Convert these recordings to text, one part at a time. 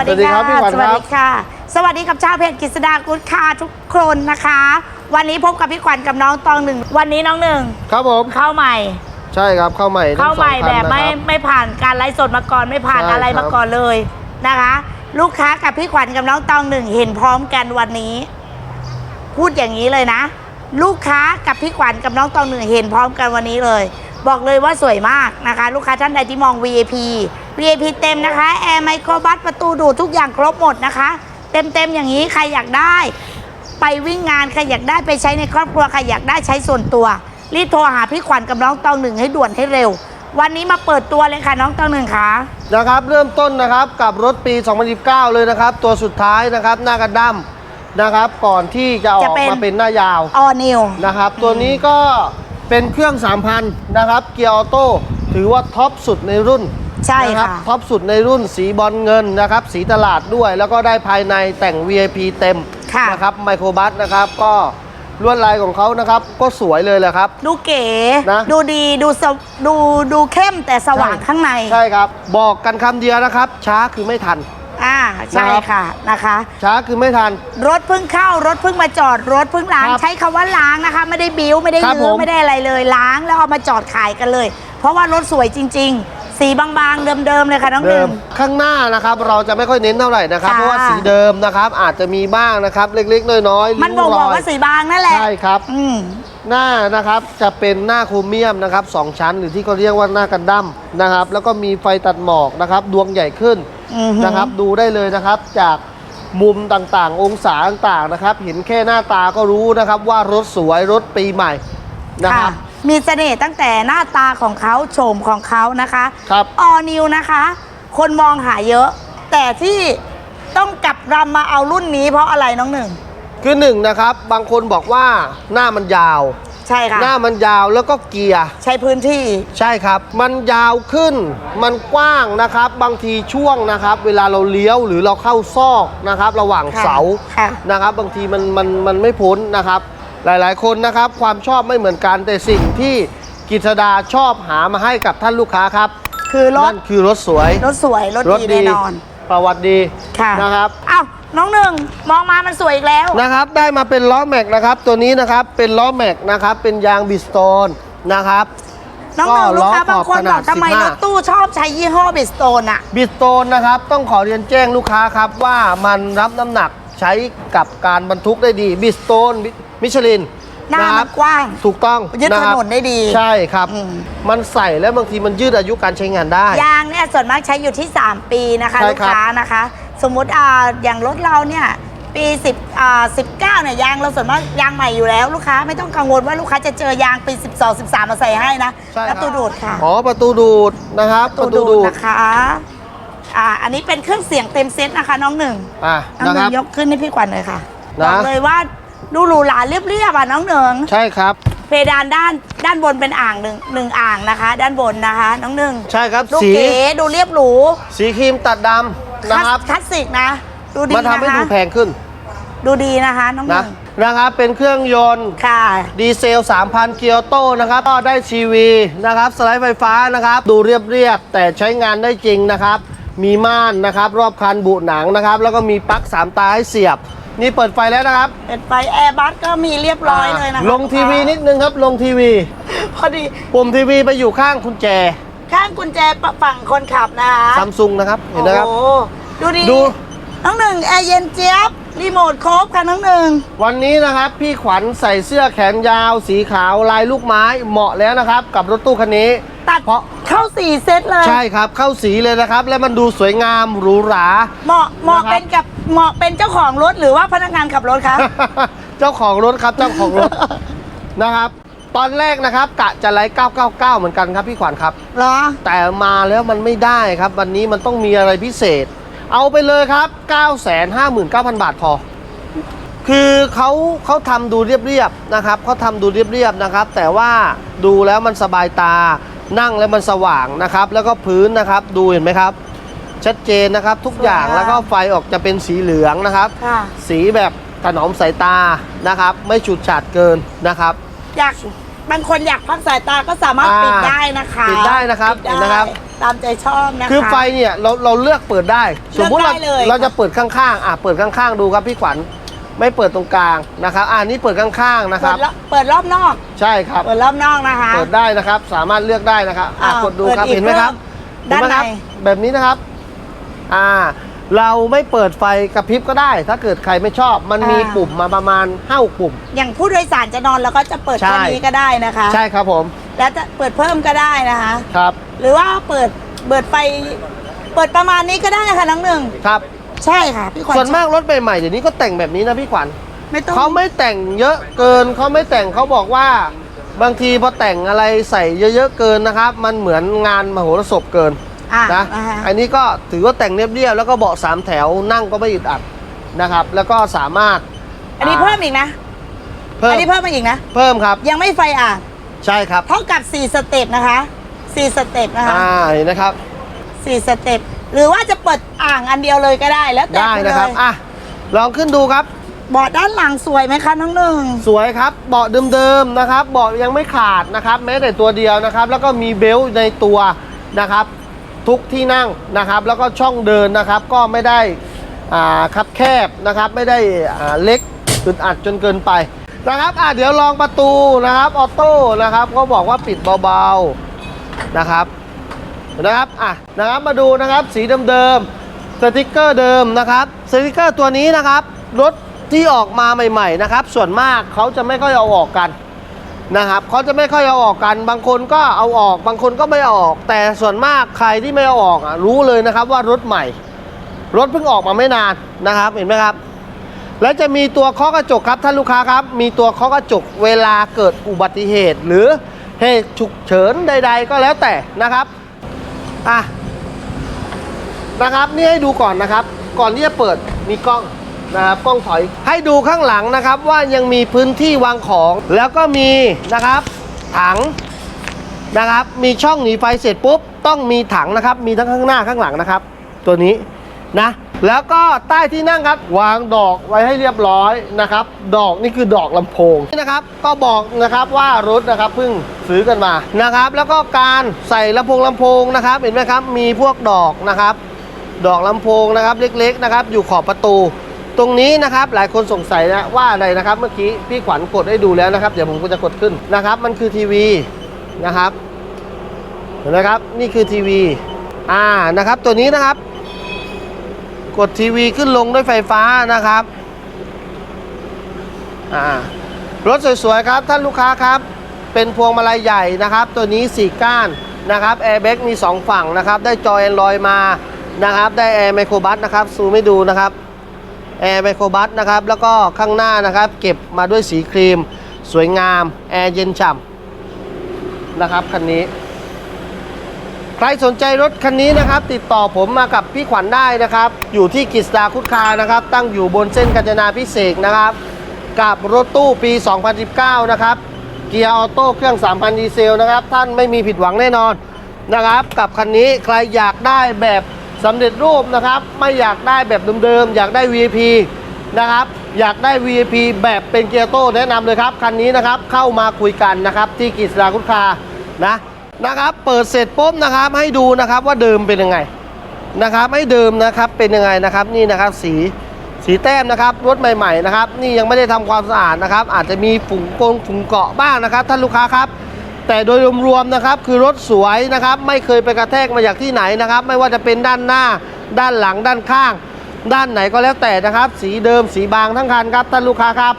สวัสดีครับพี่ขวัญสครับวัสดีค่ะ สวัสดีกับชาวเพจกฤษดากุศค่ะทุกคนนะคะ วันนี้พบกับพี่ขวัญกับน้องตองหนึ่ง วันนี้น้องหนึ่งครับผม เข้าใหม่ ใช่ครับเข้าใหม่เข้าใหม่ทั้งสองแบบคันไม่นะครับ ไม่ผ่านการไลฟ์สดมาก่อนไม่ผ่านใช่อะไรครับมาก่อนเลยนะคะ ลูกค้ากับพี่ขวัญกับน้องตองหนึ่งเห็นพร้อมกันวันนี้ พูดอย่างนี้เลยนะ ลูกค้ากับพี่ขวัญกับน้องตองหนึ่งเห็นพร้อมกันวันนี้เลย บอกเลยว่าสวยมากนะคะ ลูกค้าท่านใดที่มอง VIP VIP เต็มนะคะ แอร์ไมโครบัสประตูดูดทุกอย่างครบหมดนะคะเต็มเต็มๆอย่างนี้ใครอยากได้ ไปวิ่งงานใครอยากได้ไปใช้ในครอบครัวใครอยากได้ใช้ส่วนตัว รีบโทรหาพี่ขวัญกับน้องตองหนึ่งให้ด่วนให้เร็ว วันนี้มาเปิดตัวเลยค่ะน้องตองหนึ่งค่ะ นะครับเริ่มต้นนะครับกับรถปี 2019 เลยนะครับ ตัวสุดท้ายนะครับหน้ากระดั้มนะครับ ก่อนที่จะออจะกเป็น มาเป็นหน้ายาว ออนิว นะครับ ตัวนี้ก็เป็นเครื่อง 3,000 นะครับ เกียร์ออโต้ ถือว่าท็อปสุดในรุ่น ใช่นะครัค่ะท็อปสุดในรุ่นสีบอลเงินนะครับ สีตลาดด้วย แล้วก็ได้ภายในแต่ง VIP เต็มค่ะนะครับไมโครบัสนะครับก็ลวดลายของเขานะครับ ก็สวยเลยแหละครับ ดูเก๋นะดูดีดูสวดูดูเข้มแต่สว่างข้างใน ใช่ครับ บอกกันคำเดียวนะครับ ช้าคือไม่ทันอ่าใช่นะครับค่ะนะคะ ช้าคือไม่ทัน รถเพิ่งเข้ารถเพิ่งมาจอดรถเพิ่งล้างครับใช้คำว่าล้างนะคะ ไม่ได้บิ้วไม่ได้ครับลื้อผมไม่ได้อะไรเลยล้างแล้วเอามาจอดขายกันเลย เพราะว่ารถสวยจริง ๆ สีบางๆ เดิมๆเลยค่ะน้องหเดินึ่มง ข้างหน้านะครับเราจะไม่ค่อยเน้นเท่าไหร่นะครับ ค่ะ เพราะว่าสีเดิมนะครับอาจจะมีบ้างนะครับเล็กๆ น้อยๆมันบ่งบอกว่าสีบางนั่นแหละใช่ครับ อืม หน้านะครับจะเป็นหน้าโครเมียมนะครับสองชั้นหรือที่เขาเรียกว่าหน้ากันดั้มนะครับ แล้วก็มีไฟตัดหมอกนะครับดวงใหญ่ขึ้นอือหือนะครับ ดูได้เลยนะครับจากมุมต่างๆ องศาต่างๆนะครับ เห็นแค่หน้าตาก็รู้นะครับว่ารถสวยรถปีใหม่นะคค่ะรับ มีเสน่ห์ตั้งแต่หน้าตาของเขาโฉมของเขานะคะครับ ออนิวนะคะ คนมองหาเยอะ แต่ที่ต้องกลับรำมาเอารุ่นนี้เพราะอะไรน้องหนึ่ง คือหนึ่งนะครับ บางคนบอกว่าหน้ามันยาว ใช่ค่ะหน้ามันยาวแล้วก็เกียร์ ใช้พื้นที่ ใช่ครับ มันยาวขึ้น มันกว้างนะครับ บางทีช่วงนะครับ เวลาเราเลี้ยวหรือเราเข้าซอกนะครับ ระหว่างค่ะเสาค่ะ นะครับ บางทีมันมันมันไม่พ้นนะครับ หลายๆ คนนะครับ ความชอบไม่เหมือนกันแต่สิ่งที่กิษดาชอบหามาให้กับท่านลูกค้าครับคือรถนั่นคือรถสวย รถสวย รถดีแน่นอน ประวัติดีค่ะนะครับอ้าวน้องหนึ่งมองมามันสวยอีกแล้วนะครับ ได้มาเป็นล้อแม็กนะครับ ตัวนี้นะครับเป็นล้อแม็กนะครับ เป็นยางบิสโตนนะครับน้องหนึ่งก็ลูกค้าล้อขบาองบคนขบนาอดกทำไม15รถตู้ชอบใช้ยี่ห้อบิสโตนอะบิสโตนนะครับ ต้องขอเรียนแจ้งลูกค้าครับว่ามันรับน้ำหนักใช้กับการบรรทุกได้ดีบิสโตน มิชลินหน้าะคมัรับนกว้าง ถูกต้องยึดะครับถนนได้ดี ใช่ครับอืมมันใส่แล้วบางทีมันยืดอายุการใช้งานได้ ยางเนี่ยส่วนมากใช้อยู่ที่ 3 ปีนะคะใช่ลูกครับค้านะคะ สมมุติอ่าอย่างรถเราเนี่ยปี10อ่า19เนี่ยยางเราส่วนมากยางใหม่อยู่แล้วลูกค้าไม่ต้องกังวลว่าลูกค้าจะเจอยางปี 12 13 มาใส่ให้นะใช่คแล้รัวตูดูดค่ะอ๋อประตูดูดนะครับประตูดูดนะคะอ่าอันนี้เป็นเครื่องเสียงเต็มเซตนะคะน้องหนึ่งอะน้องนะหคนึ่รังบยกขึ้นให้พี่ขวัญเลยค่ะนะบอกเลยว่า ดูหรูหราเรียบๆอะน้องหนึ่งใช่ครับ เพดานด้านด้านบนเป็นอ่างหนึ่งหนึ่งอ่างนะคะ ด้านบนนะคะ น้องหนึ่งใช่ครับดูสีเก๋ดูเรียบหรูสีครีมตัดดำนะครับคลาสสิกนะ ดูดีมันทำให้นะดูคะแพงขึ้น ดูดีนะคะน้องหนะนึ่งนะครับเป็นเครื่องยนต์ค่ะดีเซล 3,000 เกียร์โต้นะครับ ก็ได้ทีวีนะครับ สไลด์ไฟฟ้านะครับ ดูเรียบๆแต่ใช้งานได้จริงนะครับ มีม่านนะครับ รอบคันบุหนังนะครับ แล้วก็มีปลั๊ก 3 ตาให้เสียบ นี่เปิดไฟแล้วนะครับ เป็นไฟแอร์บัสก็มีเรียบร้อยเลยนะคะลงทีวีนิดนึงครับ ลงทีวี พอดีปุ่มทีวีไปอยู่ข้างคุณแจ ข้างกุญแจฝั่งคนขับนะคะซัมซุงนะครับ เห็นนะครับ โอ้โหดูดีดูน้องหนึ่งแอร์เย็นเจี๊ยบรีโมทครบค่ะน้องหนึ่ง วันนี้นะครับ พี่ขวัญใส่เสื้อแขนยาว สีขาวลายลูกไม้เหมาะแล้วนะครับ กับรถตู้คันนี้ ตัดเพราะเข้าสี่เซตเลย ใช่ครับ เข้าสีเลยนะครับ และมันดูสวยงามหรูหรา เหมาะเหมาะนะครับเป็นกับ เหมาะเป็นเจ้าของรถหรือว่าพนักงานขับรถคะ เจ้าของรถครับเจ้าของรถ นะครับ ตอนแรกนะครับกะจะไลฟ์999 เหมือนกันครับพี่ขวัญครับ เหรอ แต่มาแล้วมันไม่ได้ครับ วันนี้มันต้องมีอะไรพิเศษ เอาไปเลยครับ 959,000 บาทพอ คือเขาเขาทำดูเรียบๆนะครับเขาทำดูเรียบๆนะครับ แต่ว่าดูแล้วมันสบายตานั่งแล้วมันสว่างนะครับ แล้วก็พื้นนะครับ ดูเห็นไหมครับ ชัดเจนนะครับทุกอย่างสวยงามแล้วก็ไฟออกจะเป็นสีเหลืองนะครับค่ะสีแบบถนอมสายตานะครับ ไม่ฉูดฉาดเกินนะครับ อยากบางคนอยากพักสายตาก็สามารถอ่าปิดได้นะคะปิดได้นะครับปิดเห็นนะครับไตามใจชอบนะคะคือไฟเนี่ยเราเราเลือกเปิดได้สมมติเราเลือกได้เลยเราจะเปิดข้างๆอะเปิดข้างๆดูครับพี่ขวัญไม่เปิดตรงกลางนะครับ อ่านี่เปิดข้างๆนะคเปิรับดรอบเปิดรอบนอก ใช่ครับ เปิดรอบนอกนะคะ เปิดได้นะครับ สามารถเลือกได้นะครับ อะอ่ากดดูครับเปิดอีกเห็นไหมครับด้านในเห็ไหมครับแบบนี้นะครับ อ่าเราไม่เปิดไฟกระพริบก็ได้ ถ้าเกิดใครไม่ชอบ มันมีปุ่มมาประมาณห้าปุ่ม อย่างผู้โดยสารจะนอนแล้วก็จะเปิดใช่แค่นี้ก็ได้นะคะ ใช่ครับผมแล้วจะเปิดเพิ่มก็ได้นะคะ ครับหรือว่าเปิดเปิดไฟเปิดประมาณนี้ก็ได้ค่ะน้องหนึ่งครับ ใช่ค่ะพี่ขวัญส่วนมากรถใหม่ๆเดี๋ยวนี้ก็แต่งแบบนี้นะพี่ขวัญไม่ต้อง เขาไม่แต่งเยอะเกินเขาไม่แต่งเขาบอกว่า บางทีพอแต่งอะไรใส่เยอะๆเกินนะครับ มันเหมือนงานมโหรสพเกิน อะนะอ่าฮะ อันนี้ก็ถือว่าแต่งเรียบๆแล้วก็เบาะสามแถวนั่งก็ไม่อึดอัดนะครับ แล้วก็สามารถอันนี้เพิ่มอีกนะ เพิ่มอันนี้เพิ่มมาอีกนะ เพิ่มครับยังไม่ไฟอะใช่ครับเท่ากับ 4 สเต็ปนะคะ 4 สเต็ปนะคะ อ่าเห็นนะครับ 4 สเต็ป หรือว่าจะเปิดอ่างอันเดียวเลยก็ได้แล้วแต่ได้ณนะครับเลยอะลองขึ้นดูครับ เบาะด้านหลังสวยไหมคะน้องหนึ่ง สวยครับเบาะเดิมๆนะครับเบาะยังไม่ขาดนะครับ แม้แต่ตัวเดียวนะครับ แล้วก็มีเบลต์ในตัวนะครับ ทุกที่นั่งนะครับ แล้วก็ช่องเดินนะครับก็ไม่ได้อ่าคับแคบนะครับ ไม่ได้อ่าเล็กอึดอัดจนเกินไปนะครับอะเดี๋ยวลองประตูนะครับออโต้นะครับก็บอกว่าปิดเบาๆนะครับนะครับอะนะครับมาดูนะครับสีเดิมๆสติกเกอร์เดิมนะครับสติกเกอร์ตัวนี้นะครับรถที่ออกมาใหม่ๆนะครับ ส่วนมากเขาจะไม่ค่อยเอาออกกัน นะครับเขาจะไม่ค่อยเอาออกกัน บางคนก็เอาออก บางคนก็ไม่อออก แต่ส่วนมากใครที่ไม่เอาออกอะรู้เลยนะครับว่ารถใหม่ รถเพิ่งออกมาไม่นานนะครับเห็นไหมครับ และจะมีตัวเคาะกระจกครับท่านลูกค้าครับ มีตัวเคาะกระจกเวลาเกิดอุบัติเหตุ หรือเหตุฉุกเฉินใด ๆ ก็แล้วแต่นะครับอะนะครับนี่ให้ดูก่อนนะครับ ก่อนที่จะเปิดมีกล้อง นะครับกล้องถอยให้ดูข้างหลังนะครับว่ายังมีพื้นที่วางของ แล้วก็มีนะครับถังนะครับ มีช่องหนีไฟเสร็จปุ๊บ ต้องมีถังนะครับ มีทั้งข้างหน้าข้างหลังนะครับ ตัวนี้นะ แล้วก็ใต้ที่นั่งครับ วางดอกไว้ให้เรียบร้อยนะครับ ดอกนี่คือดอกลำโพงนี่นะครับ ก็บอกนะครับว่ารถนะครับเพิ่งซื้อกันมานะครับ แล้วก็การใส่ลำโพงลำโพงนะครับ เห็นไหมครับ มีพวกดอกนะครับ ดอกลำโพงนะครับ เล็กๆนะครับ อยู่ขอบประตู ตรงนี้นะครับหลายคนสงสัยนะว่าอะไรนะครับเมื่อกี้พี่ขวัญกดให้ดูแล้วนะครับ เดี๋ยวผมก็จะกดขึ้นนะครับ มันคือทีวีนะครับเห็นไหมครับนี่คือทีวีอ่านะครับ ตัวนี้นะครับ กดทีวีขึ้นลงด้วยไฟฟ้านะครับอ่ารถสวยๆครับท่านลูกค้าครับ เป็นพวงมาลัยใหญ่นะครับ ตัวนี้ 4 ก้านนะครับแอร์แบ็กมี 2 ฝั่งนะครับ ได้จอแอนดรอยมานะครับ ได้แอร์ไมโครบัสนะครับซูมให้ดูนะครับ แอร์ไมโครบัสนะครับ แล้วก็ข้างหน้านะครับ เก็บมาด้วยสีครีม สวยงาม แอร์เย็นฉ่ำนะครับคันนี้ ใครสนใจรถคันนี้นะครับ ติดต่อผมมากับพี่ขวัญได้นะครับ อยู่ที่กิจดาคุดคานะครับ ตั้งอยู่บนเส้นกาญจนาพิเศษกนะครับ กับรถตู้ปี 2019 นะครับ เกียร์ออโต้เครื่อง 3,000 ดีเซลนะครับ ท่านไม่มีผิดหวังแน่นอนนะครับ กับคันนี้ใครอยากได้แบบ สำเร็จรูปนะครับไม่อยากได้แบบเดิมๆอยากได้ VIP นะครับอยากได้ VIP แบบเป็นเกียร์โต้แนะนำเลยครับคันนี้นะครับเข้ามาคุยกันนะครับที่กิจดาคุดคานะนะครับเปิดเสร็จปุ๊บนะครับให้ดูนะครับว่าเดิมเป็นยังไงนะครับให้เดิมนะครับเป็นยังไงนะครับนี่นะครับสีสีแต้มนะครับรถใหม่ๆนะครับนี่ยังไม่ได้ทำความสะอาดนะครับอาจจะมีฝุ่งกงฝุ่งเกาะบ้างนะครับท่านลูกค้าครับ แต่โดยรวมๆนะครับคือรถสวยนะครับ ไม่เคยไปกระแทกมาจากที่ไหนนะครับ ไม่ว่าจะเป็นด้านหน้า ด้านหลังด้านข้าง ด้านไหนก็แล้วแต่นะครับ สีเดิมสีบางทั้งคันครับท่านลูกค้าครับ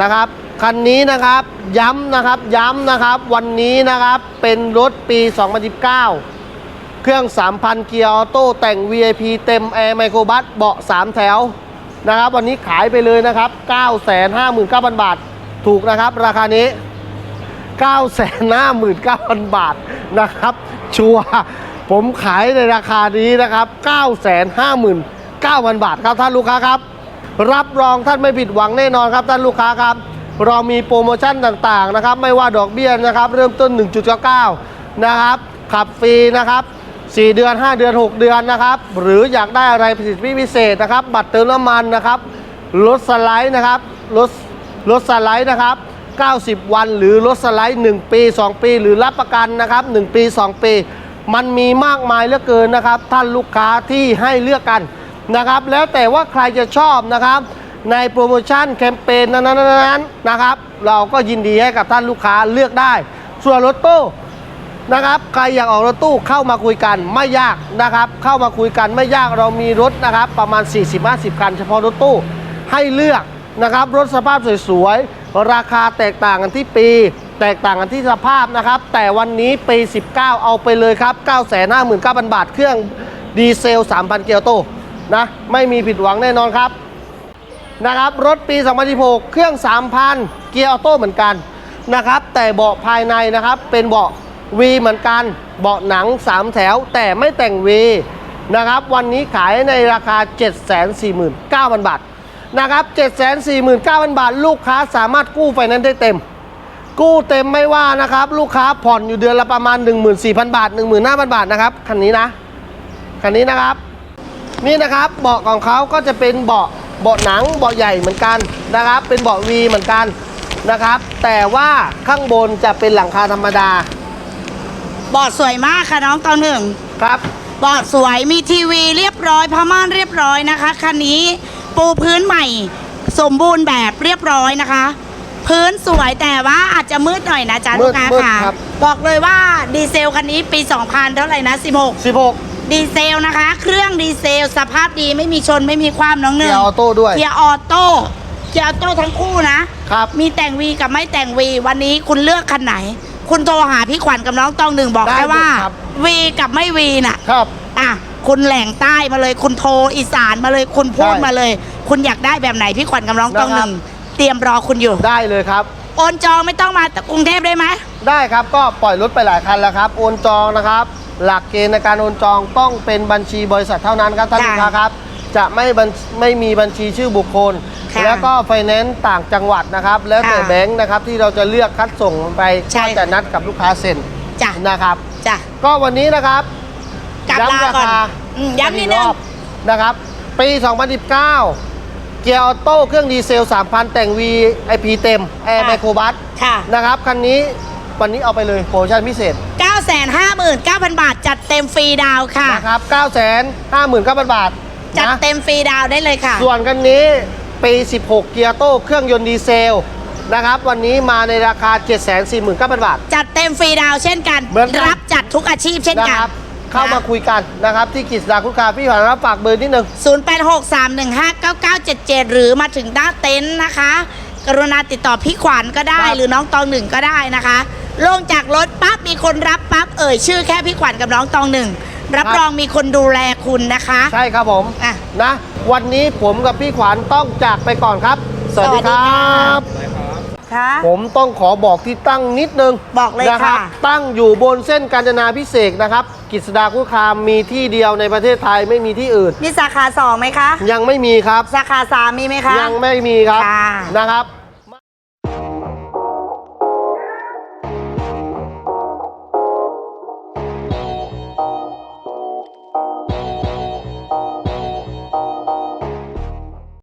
นะครับคันนี้นะครับย้ำนะครับย้ำนะครับวันนี้นะครับเป็นรถปี 2019 เครื่อง 3,000 เกียร์ออโต้แต่ง VIP เต็มแอร์ไมโครบัสเบาะ 3 แถวนะครับ วันนี้ขายไปเลยนะครับ 959,000 บาท ถูกนะครับราคานี้ 959,000 บาทนะครับ ชัวร์ผมขายในราคานี้นะครับ 959,000 บาทครับท่านลูกค้าครับ รับรองท่านไม่ผิดหวังแน่นอนครับท่านลูกค้าครับ เรามีโปรโมชั่นต่างๆนะครับ ไม่ว่าดอกเบี้ยนะครับ เริ่มต้น 1.99 นะครับ ขับฟรีนะครับ4 เดือน 5 เดือน 6 เดือนนะครับ หรืออยากได้อะไรสิทธิพิเศษนะครับ บัตรเติมน้ำมันนะครับ รถสไลด์นะครับ รถรถสไลด์นะครับ 90 วัน หรือรถสไลด์ 1 ปี 2 ปี หรือรับประกันนะครับ 1 ปี 2 ปี มันมีมากมายเหลือเกินนะครับ ท่านลูกค้าที่ให้เลือกกันนะครับ แล้วแต่ว่าใครจะชอบนะครับ ในโปรโมชั่นแคมเปญนั้นๆๆนะครับ เราก็ยินดีให้กับท่านลูกค้าเลือกได้ ส่วนรถตู้นะครับใครอยากออกรถตู้เข้ามาคุยกันไม่ยากนะครับ เข้ามาคุยกันไม่ยากเรามีรถนะครับ ประมาณ 40-50 คัน เฉพาะรถตู้ให้เลือกนะครับ รถสภาพสวยๆ ราคาแตกต่างกันที่ปี แตกต่างกันที่สภาพนะครับ แต่วันนี้ปี 19 เอาไปเลยครับ 959,000 บาท เครื่องดีเซล 3,000 เกียร์โตนะไม่มีผิดหวังแน่นอนครับนะครับรถปี 2016 เครื่อง 3,000 เกียร์ออโต้เหมือนกันนะครับแต่เบาะภายในนะครับเป็นเบาะ V เหมือนกัน เบาะหนัง 3 แถว แต่ไม่แต่ง V นะครับวันนี้ขายในราคา 749,000 บาท นะครับ 749,000 บาท ลูกค้าสามารถกู้ไฟแนนซ์ได้เต็ม กู้เต็มไม่ว่านะครับ ลูกค้าผ่อนอยู่เดือนละประมาณ 14,000 บาท 15,000 บาทนะครับ คันนี้นะ คันนี้นะครับ นี่นะครับ เบาะของเขาก็จะเป็นเบาะ เบาะหนัง เบาะใหญ่เหมือนกันนะครับ เป็นเบาะวีเหมือนกันนะครับ แต่ว่าข้างบนจะเป็นหลังคาธรรมดา บอร์ดสวยมากค่ะน้องตองหนึ่ง ครับ บอร์ดสวยมีทีวีเรียบร้อยผ้าม่านเรียบร้อยนะคะคันนี้ ปูพื้นใหม่ สมบูรณ์แบบเรียบร้อยนะคะ พื้นสวยแต่ว่าอาจจะมืดหน่อยนะจ๊ะมืลูดกค้ามืดค่ะ ครับ บอกเลยว่าดีเซลคันนี้ปี 2000 เท่าไหร่นะ 16 16 ดีเซลนะคะ เครื่องดีเซล สภาพดีไม่มีชนไม่มีความน้องหเกีนึ่ยงร์ออโต้ด้วย เกียร์ออโต้เกียร์ออโต้ทั้งคู่นะ ครับ มีแต่งวีกับไม่แต่งวีวันนี้คุณเลือกคันไหน คุณโทรหาพี่ขวัญกับน้องตองหนึ่งบอกได้แค่ว่าหมดครับ วีกับไม่วีน่ะ ครับ อะ คุณแหล่งใต้มาเลย คุณโทรอีสานมาเลย คุณพูดใช่มาเลย คุณอยากได้แบบไหนพี่ขวัญกับน้องตองนะครับหนึ่งเตรียมรอคุณอยู่ ได้เลยครับ โอนจองไม่ต้องมาแต่กรุงเทพได้ไหมได้ครับก็ปล่อยรถไปหลายคันแล้วครับ โอนจองนะครับ หลักเกณฑ์ในการโอนจองต้องเป็นบัญชีบริษัทเท่านั้นครับท่านค่ะลูกค้าครับจะไม่บัญไม่มีบัญชีชื่อบุคคลค่ะแล้วก็ไฟแนนซ์ต่างจังหวัดนะครับ แล้วแต่ค่ะแบงค์นะครับที่เราจะเลือกคัดส่งไปใช่ก็จะนัดกับลูกค้าเซ็นจ้ะนะครับจ้ะก็วันนี้นะครับ กลับลาก่อนอืมย้ำนิดนึงรอบนะครับ ปี 2019 เกียร์ออโต้เครื่องดีเซล 3,000 แต่ง V IP เต็ม แอร์ค่ะ ไมโครบัสค่ะ นะครับ คันนี้วันนี้เอาไปเลยโปรโมชั่นพิเศษ 959,000 บาท จัดเต็มฟรีดาวน์ค่ะ นะครับ 959,000 บาทจัดนะเต็มฟรีดาวน์ได้เลยค่ะ ส่วนคันนี้ปี 16 เกียร์โต้เครื่องยนต์ดีเซลนะครับ วันนี้มาในราคา 749,000 บาท จัดเต็มฟรีดาวน์เช่นกัน เหมือนกัน รับจัดทุกอาชีพเช่นนะกัคน รับ เข้ามาคุยกันนะครับ ที่กิจดาคุกคาพี่ผ่านรับฝากเบอร์นิดนึง0863159977 หรือมาถึงหน้าเต็นท์นะคะ กรุณาติดต่อพี่ขวัญก็ได้ครับหรือน้องตองหนึ่งก็ได้นะคะ ลงจากรถปั๊บมีคนรับปั๊บเอ่ยชื่อแค่พี่ขวัญกับน้องตองหนึ่งรับรองมีคนดูแลคุณนะคะ ใช่ครับผมอะนะ วันนี้ผมกับพี่ขวัญต้องจากไปก่อนครับ สวัสดีครสวัสดีัค่ะบ ค่ะ ผมต้องขอบอกที่ตั้งนิดนึงบอกเลยนะครัค่ะตั้งอยู่บนเส้นกาญจนาพิเศษกนะครับกิษดาคุกคามมีที่เดียวในประเทศไทยไม่มีที่อื่น มีสาขาสองไหมคะ ยังไม่มีครับ สาขาสามมีไหมคะ ยังไม่มีครับค่ะ นะครับ